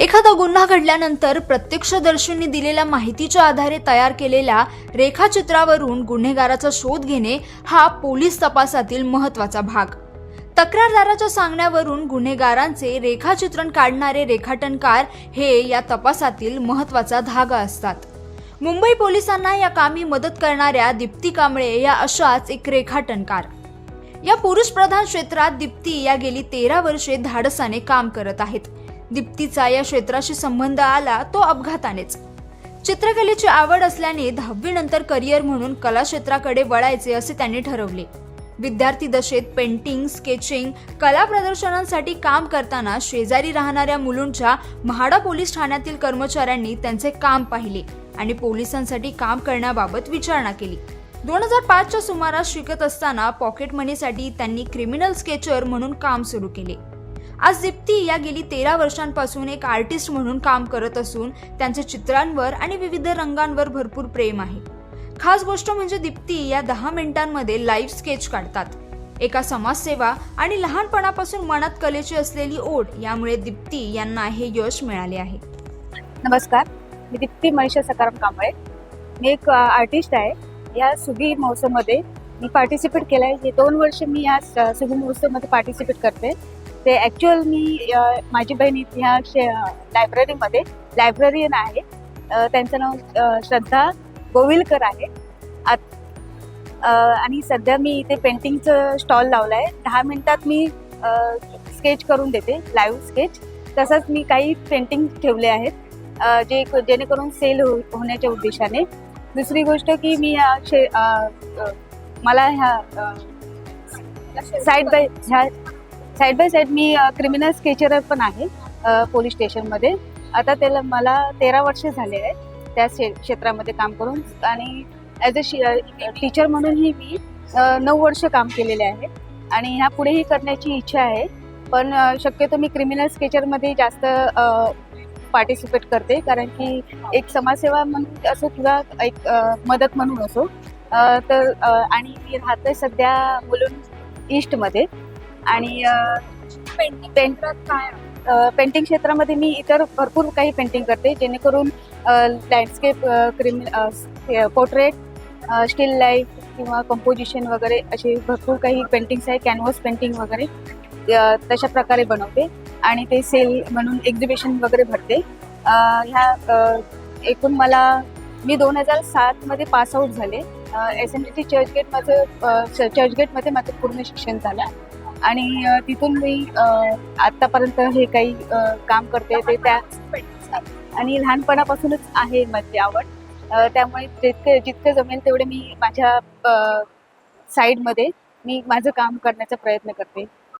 एखादा गुन्हा घडल्यानंतर प्रत्यक्षदर्शींनी दिलेल्या माहितीच्या आधारे तयार केलेल्या रेखाचित्रावरून गुन्हेगाराचा शोध घेणे हा पोलीस तपासातील महत्त्वाचा भाग. तक्रारदाराच्या सांगण्यावरून गुन्हेगारांचे रेखाचित्रण काढणारे रेखाटनकार हे या तपासातील महत्त्वाचा धागा असतात. मुंबई पोलिसांना या कामी मदत करणाऱ्या दीप्ती कांबळे या अशाच एक रेखाटनकार या पुरुष प्रधान क्षेत्रात दीप्ती या गेली तेरा वर्षे धाडसाने काम करत आहेत. दीप्तीचा या क्षेत्राशी संबंध आला तो अपघातानेच चित्रकलेची आवड असल्याने दहावी नंतर करिअर म्हणून कला क्षेत्राकडे वळायचे असे त्यांनी ठरवले. विद्यार्थी दशेत पेंटिंग स्केचिंग कला प्रदर्शनांसाठी काम करताना शेजारी राहणाऱ्या मुलूंच्या म्हाडा पोलीस ठाण्यातील कर्मचाऱ्यांनी त्यांचे काम पाहिले आणि पोलिसांसाठी काम करण्याबाबत विचारणा केली. दोन हजार पाचच्या सुमारास शिकत असताना पॉकेट मनीसाठी त्यांनी क्रिमिनल स्केचर म्हणून काम सुरू केले. आज दिप्ती या गेली तेरा वर्षांपासून एक आर्टिस्ट म्हणून काम करत असून त्यांच्या चित्रांवर आणि विविध रंगांवर भरपूर प्रेम आहे. खास गोष्ट म्हणजे दिप्ती या दहा मिनिटांमध्ये लाईव्ह स्केच काढतात. एका समाजसेवा आणि लहानपणापासून मनात कलेची असलेली ओढ यामुळे दिप्ती यांना हे यश मिळाले आहे. नमस्कार मी दिप्ती महिषा सकाराम कांबळे. मी एक आर्टिस्ट आहे. या सुगी महोत्सवमध्ये मी पार्टिसिपेट केलं आहे हे दोन वर्ष मी या सुगी महोत्सवमध्ये पार्टिसिपेट करते. ते ॲक्च्युअल मी माझी बहीण ह्या शे लायब्ररीमध्ये लायब्ररीयन आहे. त्यांचं नाव श्रद्धा गोविलकर आहे. आत- आणि सध्या मी इथे पेंटिंगचं स्टॉल लावला आहे दहा मिनिटात मी स्केच करून देते लाईव्ह स्केच तसंच मी काही पेंटिंग ठेवले आहेत जे जेणेकरून सेल हो होण्याच्या उद्देशाने. दुसरी गोष्ट की मी ह्या शे मला ह्या साईड बाय ह्या साईड बाय साईड मी क्रिमिनल स्केचर पण आहे पोलीस स्टेशनमध्ये आता त्याला मला तेरा वर्ष झाले आहे त्या क्षेत्रामध्ये काम करून. आणि ॲज अ टीचर म्हणूनही मी नऊ वर्ष काम केलेले आहे. आणि ह्या पुढेही करण्याची इच्छा आहे. पण शक्यतो मी क्रिमिनल स्केचरमध्ये जास्त पार्टिसिपेट करते. कारण की एक समाजसेवा म्हणून असो किंवा एक मदत म्हणून असो तर आणि मी राहते सध्या मुलुंड ईस्टमध्ये आणि पेंटिंग काय पेंटिंग क्षेत्रामध्ये मी इतर भरपूर काही पेंटिंग करते जेणेकरून लँडस्केप क्रिमि पोर्ट्रेट स्टील लाईफ किंवा कंपोजिशन वगैरे असे भरपूर काही पेंटिंग्स आहे कॅनव्हस पेंटिंग वगैरे तशा प्रकारे बनवते. आणि ते सेल म्हणून एक्झिबिशन वगैरे भरते. ह्या एकूण मला मी दोन हजार सातमध्ये पास आऊट झाले. एस डी टी चर्चगेट माझं चर्चगेटमध्ये माझं पूर्ण शिक्षण झालं. आणि तिथून मी आतापर्यंत आत्तापर्यंत हे काही काम करते ते त्या आणि लहानपणापासूनच आहे माझी आवड. त्यामुळे जितके जितके जमेल तेवढे मी माझ्या साईडमध्ये मी माझं काम करण्याचा प्रयत्न करते.